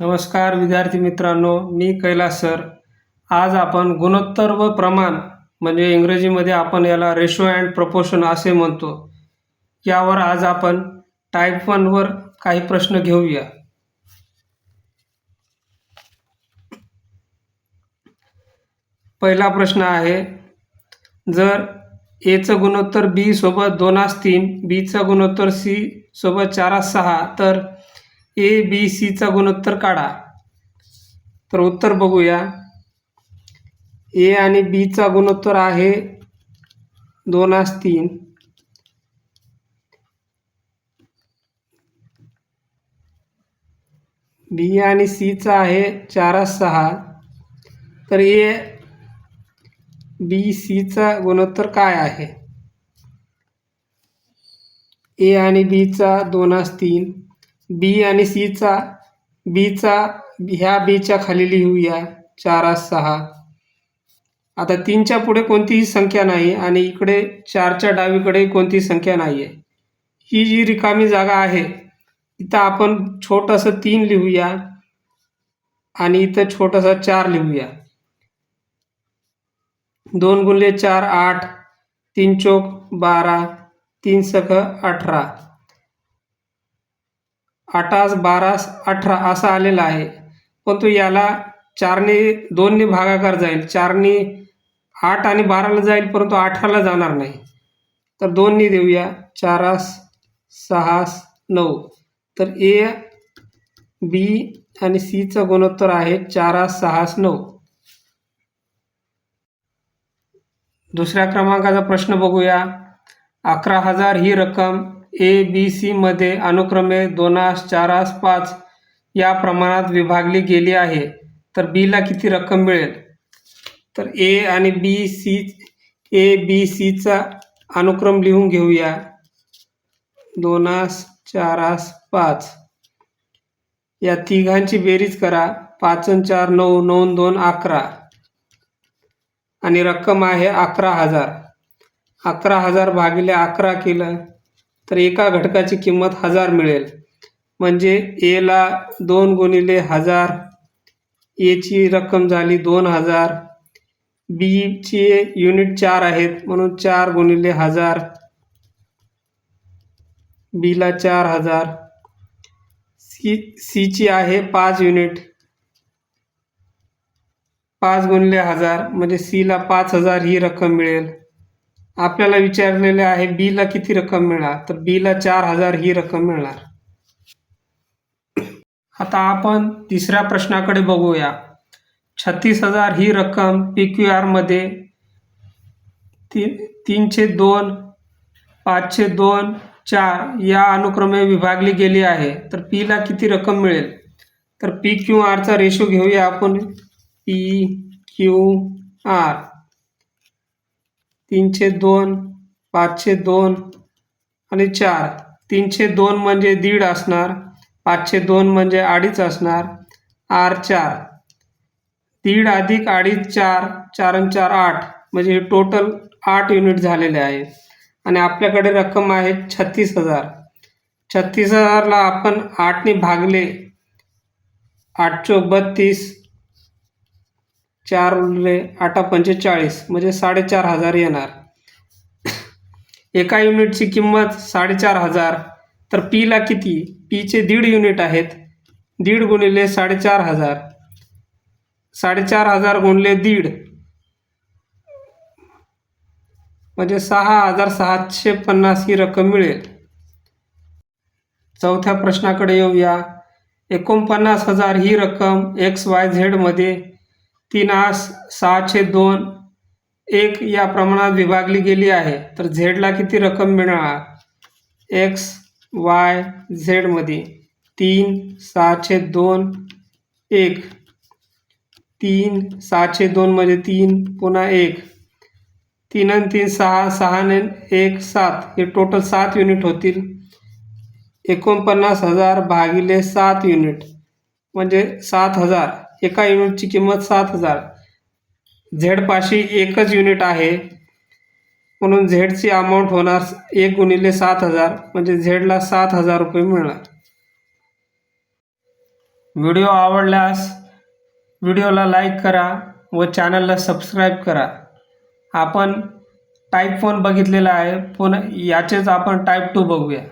नमस्कार विद्यार्थी मित्रांनो. मी कैलास सर. आज आपण गुणोत्तर व प्रमाण म्हणजे इंग्रजीमध्ये आपण याला रेशो अँड प्रपोशन असे म्हणतो. यावर आज आपण टाईप वनवर काही प्रश्न घेऊया. पहिला प्रश्न आहे जर एचं गुणोत्तर बी सोबत दोनास तीन बीचं गुणोत्तर सी सोबत चारास सहा तर ए बी सीचा गुणोत्तर काढा. तर उत्तर बघूया. ए आणि बीचा गुणोत्तर आहे दोन आस तीन. बी आणि सीचा आहे चार सहा. तर ए बी सीचा गुणोत्तर काय आहे? ए आणि बीचा दोन आस तीन. बी आणि सीचा बीचा ह्या बीच्या खाली लिहूया. चारास सहा. आता तीनच्या पुढे कोणतीही संख्या नाही आणि इकडे चारच्या डावीकडे कोणतीही संख्या नाही आहे ही जी रिकामी जागा आहे इथं आपण छोटंसं तीन लिहूया आणि इथं छोटंसं चार लिहूया. दोन गुणले चार आठ. तीन चोक बारा. तीन सख अठरा. आठास बारास अठरा असा आलेला आहे. परंतु याला चारने दोनने भागाकार जाईल. चारने आठ आणि बाराला जाईल परंतु अठराला जाणार नाही. तर दोनने देऊया. चारास सहास नऊ. तर ए बी आणि सीचं गुणोत्तर आहे चारास सहास नऊ. दुसऱ्या क्रमांकाचा प्रश्न बघूया. अकरा हजार ही रक्कम ए बी सीमध्ये अनुक्रमे दोनास चारास पाच या प्रमाणात विभागली गेली आहे. तर बीला किती रक्कम मिळेल? तर ए आणि बी सी ए बी सीचा अनुक्रम लिहून घेऊया. दोनास चारास पाच. या तिघांची बेरीज करा. पाच चार नऊ नऊ दोन अकरा. आणि रक्कम आहे अकरा हजार. अकरा हजार भागिले अकरा केलं. तर एका घटकाची किंमत हजार मिळेल. म्हणजे एला दोन गुणिले हजार एची रक्कम झाली दोन हजार बीची युनिट चार आहेत म्हणून चार गुणिले हजार बीला चार हजार सी सीची आहे पाच युनिट पाच गुणिले हजार म्हणजे सीला पाच हजार ही रक्कम मिळेल. आपल्याला विचारलेले आहे बीला किती रक्कम मिळणार? तर बीला चार हजार ही रक्कम मिळणार. आता आपण तिसऱ्या प्रश्नाकडे बघूया. छत्तीस हजार ही रक्कम पी क्यू आरमध्ये ती तीनशे दोन पाचशे दोन चार या अनुक्रमे विभागली गेली आहे. तर पीला किती रक्कम मिळेल? तर पी क्यू आरचा रेशो घेऊया आपण. पी क्यू आर तीनशे दोन पाचशे दोन आणि चार. तीनशे दोन म्हणजे दीड असणार पाचशे दोन म्हणजे अडीच असणार आर चार. दीड अधिक अडीच चार चार आणि चार आठ म्हणजे हे टोटल आठ युनिट झालेले आहे. आणि आपल्याकडे रक्कम आहे छत्तीस हजार. छत्तीस हजारला आपण आठने भागले. आठ चोक बत्तीस चार उरले आठा पंचेचाळीस म्हणजे साडेचार हजार येणार. एका युनिटची किंमत साडेचार हजार. तर पीला किती? पीचे दीड युनिट आहेत. दीड गुणिले साडेचार हजार. साडेचार हजार गुणले दीड. म्हणजे सहा हजार सातशे पन्नास ही रक्कम मिळेल. चौथ्या प्रश्नाकडे येऊया. एकोणपन्नास हजार ही रक्कम एक्स वाय झेडमध्ये तीन आस सहाशे दोन एक या प्रमाणात विभागली गेली आहे. तर झेडला किती रक्कम मिळणार? एक्स वाय झेडमध्ये तीन सहाशे दोन एक. तीन सहाशे दोनमध्ये म्हणजे तीन पुन्हा एक. तीन आणि तीन सहा सहाने एक सात. हे टोटल सात युनिट होतील. एकोणपन्नास हजार भागिले सात युनिट म्हणजे सात हजार. एका युनिटची किंमत सात हजार. झेडपाशी एकच युनिट आहे. म्हणून झेडची अमाऊंट होणार एक गुणिले सात हजार म्हणजे झेडला सात हजार रुपये मिळणार. व्हिडिओ आवडल्यास व्हिडिओला लाईक करा व चॅनलला सबस्क्राईब करा. आपण टाईप फोन बघितलेला आहे पुन्हा याचेच आपण टाईप टू बघूया.